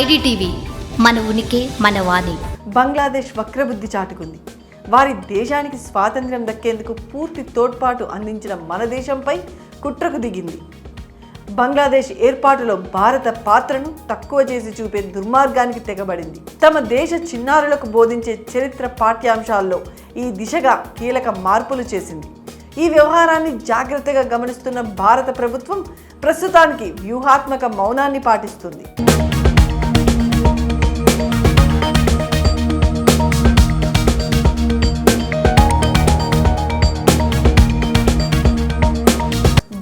IDTV మన ఉనికి మన వాణి. బంగ్లాదేశ్ వక్రబుద్ధి చాటుకుంది. వారి దేశానికి స్వాతంత్ర్యం దక్కేందుకు పూర్తి తోడ్పాటు అందించిన మన దేశంపై కుట్రకు దిగింది. బంగ్లాదేశ్ ఏర్పాటులో భారత పాత్రను తక్కువ చేసి చూపే దుర్మార్గానికి తెగబడింది. తమ దేశ చిన్నారులకు బోధించే చరిత్ర పాఠ్యాంశాల్లో ఈ దిశగా కీలక మార్పులు చేసింది. ఈ వ్యవహారాన్ని జాగ్రత్తగా గమనిస్తున్న భారత ప్రభుత్వం ప్రస్తుతానికి వ్యూహాత్మక మౌనాన్ని పాటిస్తుంది.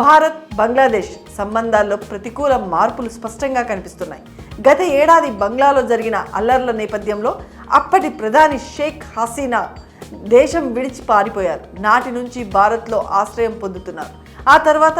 భారత్ బంగ్లాదేశ్ సంబంధాల్లో ప్రతికూల మార్పులు స్పష్టంగా కనిపిస్తున్నాయి. గత ఏడాది బంగ్లాలో జరిగిన అల్లర్ల నేపథ్యంలో అప్పటి ప్రధాని షేక్ హసీనా దేశం విడిచి పారిపోయారు. నాటి నుంచి భారత్లో ఆశ్రయం పొందుతున్నారు. ఆ తర్వాత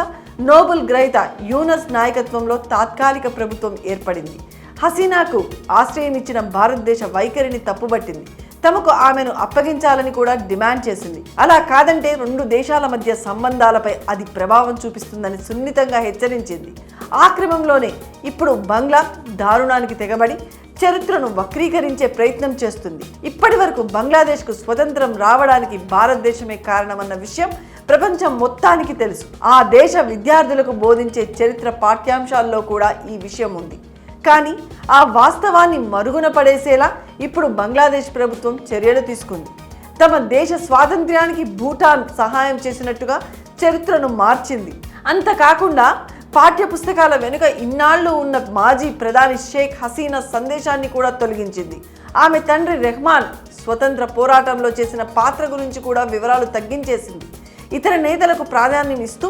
నోబెల్ గ్రహీత యూనస్ నాయకత్వంలో తాత్కాలిక ప్రభుత్వం ఏర్పడింది. హసీనాకు ఆశ్రయం ఇచ్చిన భారతదేశ వైఖరిని తప్పుబట్టింది. తమకు ఆమెను అప్పగించాలని కూడా డిమాండ్ చేసింది. అలా కాదంటే రెండు దేశాల మధ్య సంబంధాలపై అది ప్రభావం చూపిస్తుందని సున్నితంగా హెచ్చరించింది. ఆ క్రమంలోనే ఇప్పుడు బంగ్లా దారుణానికి తెగబడి చరిత్రను వక్రీకరించే ప్రయత్నం చేస్తుంది. ఇప్పటి వరకు బంగ్లాదేశ్కు స్వతంత్రం రావడానికి భారతదేశమే కారణమన్న విషయం ప్రపంచం మొత్తానికి తెలుసు. ఆ దేశ విద్యార్థులకు బోధించే చరిత్ర పాఠ్యాంశాల్లో కూడా ఈ విషయం ఉంది. కానీ ఆ వాస్తవాన్ని మరుగున పడేసేలా ఇప్పుడు బంగ్లాదేశ్ ప్రభుత్వం చర్యలు తీసుకుంది. తమ దేశ స్వాతంత్ర్యానికి భూటాన్ సహాయం చేసినట్టుగా చరిత్రను మార్చింది. అంతకాకుండా పాఠ్య పుస్తకాల వెనుక ఇన్నాళ్ళు ఉన్న మాజీ ప్రధాని షేక్ హసీనా సందేశాన్ని కూడా తొలగించింది. ఆమె తండ్రి రెహమాన్ స్వతంత్ర పోరాటంలో చేసిన పాత్ర గురించి కూడా వివరాలు తగ్గించేసింది. ఇతర నేతలకు ప్రాధాన్యం ఇస్తూ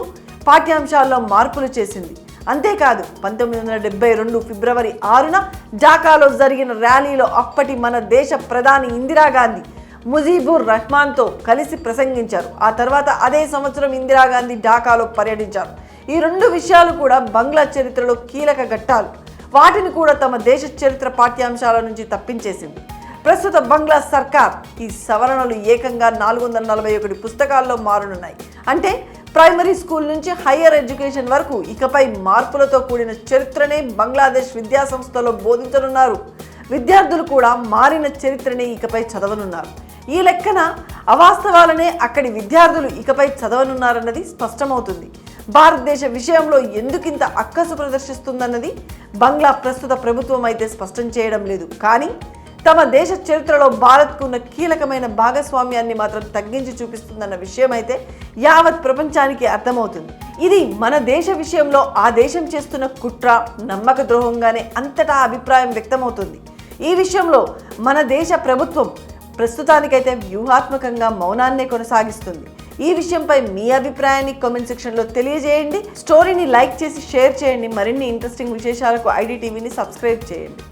పాఠ్యాంశాల్లో మార్పులు చేసింది. అంతేకాదు పంతొమ్మిది వందల డెబ్బై రెండు ఫిబ్రవరి ఆరున ఢాకాలో జరిగిన ర్యాలీలో అప్పటి మన దేశ ప్రధాని ఇందిరాగాంధీ ముజీబుర్ రహ్మాన్తో కలిసి ప్రసంగించారు. ఆ తర్వాత అదే సంవత్సరం ఇందిరాగాంధీ ఢాకాలో పర్యటించారు. ఈ రెండు విషయాలు కూడా బంగ్లా చరిత్రలో కీలక ఘట్టాలు. వాటిని కూడా తమ దేశ చరిత్ర పాఠ్యాంశాల నుంచి తప్పించేసింది. ప్రస్తుత బంగ్లా సర్కార్ ఈ సవరణలు ఏకంగా నాలుగు వందల నలభై ఒకటి పుస్తకాల్లో మారనున్నాయి. అంటే ప్రైమరీ స్కూల్ నుంచి హయ్యర్ ఎడ్యుకేషన్ వరకు ఇకపై మార్పులతో కూడిన చరిత్రనే బంగ్లాదేశ్ విద్యా సంస్థలో బోధించనున్నారు. విద్యార్థులు కూడా మారిన చరిత్రనే ఇకపై చదవనున్నారు. ఈ లెక్కన అవాస్తవాలనే అక్కడి విద్యార్థులు ఇకపై చదవనున్నారన్నది స్పష్టమవుతుంది. భారతదేశ విషయంలో ఎందుకింత అక్కసు ప్రదర్శిస్తుందన్నది బంగ్లా ప్రస్తుత ప్రభుత్వం అయితే స్పష్టం చేయడం లేదు. కానీ తమ దేశ చరిత్రలో భారత్కు ఉన్న కీలకమైన భాగస్వామ్యాన్ని మాత్రం తగ్గించి చూపిస్తుందన్న విషయం అయితే యావత్ ప్రపంచానికి అర్థమవుతుంది. ఇది మన దేశ విషయంలో ఆ దేశం చేస్తున్న కుట్ర నమ్మక ద్రోహంగానే అంతటా అభిప్రాయం వ్యక్తమవుతుంది. ఈ విషయంలో మన దేశ ప్రభుత్వం ప్రస్తుతానికైతే వ్యూహాత్మకంగా మౌనాన్నే కొనసాగిస్తుంది. ఈ విషయంపై మీ అభిప్రాయాన్ని కామెంట్ సెక్షన్లో తెలియజేయండి. స్టోరీని లైక్ చేసి షేర్ చేయండి. మరిన్ని ఇంట్రెస్టింగ్ విశేషాలకు ఐడి టీవీని సబ్స్క్రైబ్ చేయండి.